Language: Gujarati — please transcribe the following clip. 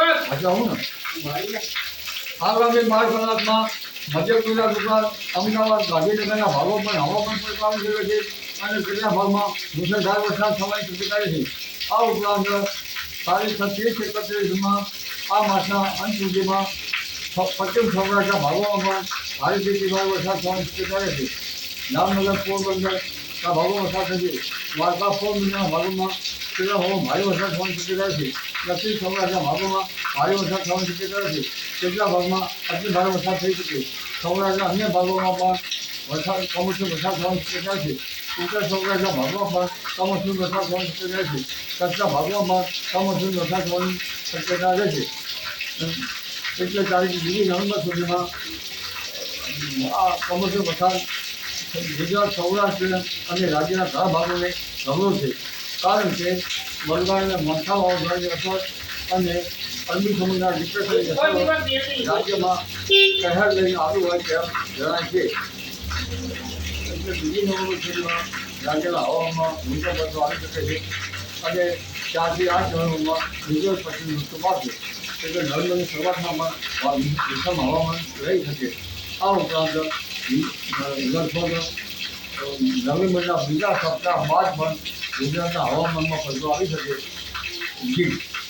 આજે આવું ને? આગામી માર્ચ કલાકમાં મધ્ય ગુજરાત ઉપરાંત અમદાવાદ ગાંધીનગરના ભાગોમાં હવામાન પરિવર્તન થયું છે અને કેટલાક ભાગમાં મુસળધાર વરસાદ થવાની શક્યતા છે. આ ઉપરાંત તારીખ ત્રીસ એકત્રીસમાં આ માસના અંત સુધીમાં પશ્ચિમ સૌરાષ્ટ્રના ભાગોમાં પણ ભારેથી ભારે વરસાદ થવાની શક્યતા છે. જામનગર, પોરબંદર આ ભાગોમાં વરસાદ થશે. દ્વારકા, પોરબંદરના ભાગોમાં કેટલાક ભાગોમાં ભારે વરસાદ થવાની શક્યતા છે. દક્ષિણ સૌરાષ્ટ્રના ભાગોમાં ભારે વરસાદ થવાની શક્યતા છે કેટલા ભાગમાં અતિ ભારે વરસાદ થઈ શકે. સૌરાષ્ટ્રના અન્ય ભાગોમાં પણ વરસાદ, કમોસમી વરસાદ થવાની શક્યતા છે. ઉત્તર સૌરાષ્ટ્રના ભાગમાં પણ કમોસમી વરસાદ થવાની શક્યતા છે. કચ્છના ભાગોમાં પણ કમોસમી વરસાદ થવાની શક્યતા રહેશે એટલે તારીખ બીજી નવેમ્બર સુધીમાં આ કમોસમી વરસાદ ગુજરાત, સૌરાષ્ટ્ર અને રાજ્યના ઘણા ભાગોને નબળો છે. કારણ કે બંગાળના માથા વાવાઝોડાની અસર અને અરબી સમુદ્રના ડિપ્રેશનની અસર રાજ્યમાં કહેર લઈને આવ્યું હોય તેમ જણાય છે. એટલે બીજી નવેમ્બર સુધીમાં રાજ્યના હવામાનમાં ભૂમિકા આવી શકે છે. અને ચારથી આઠ નવેમ્બરમાં બીજો પછી ઋતુ એટલે નવેમ્બરની શરૂઆતમાં પણ વિષમ હવામાન રહી શકે. આ ઉપરાંત લગભગ નવેમ્બરના બીજા સપ્તાહ બાદ પણ ગુજરાતના હવામાનમાં પલટો આવી શકે. જી.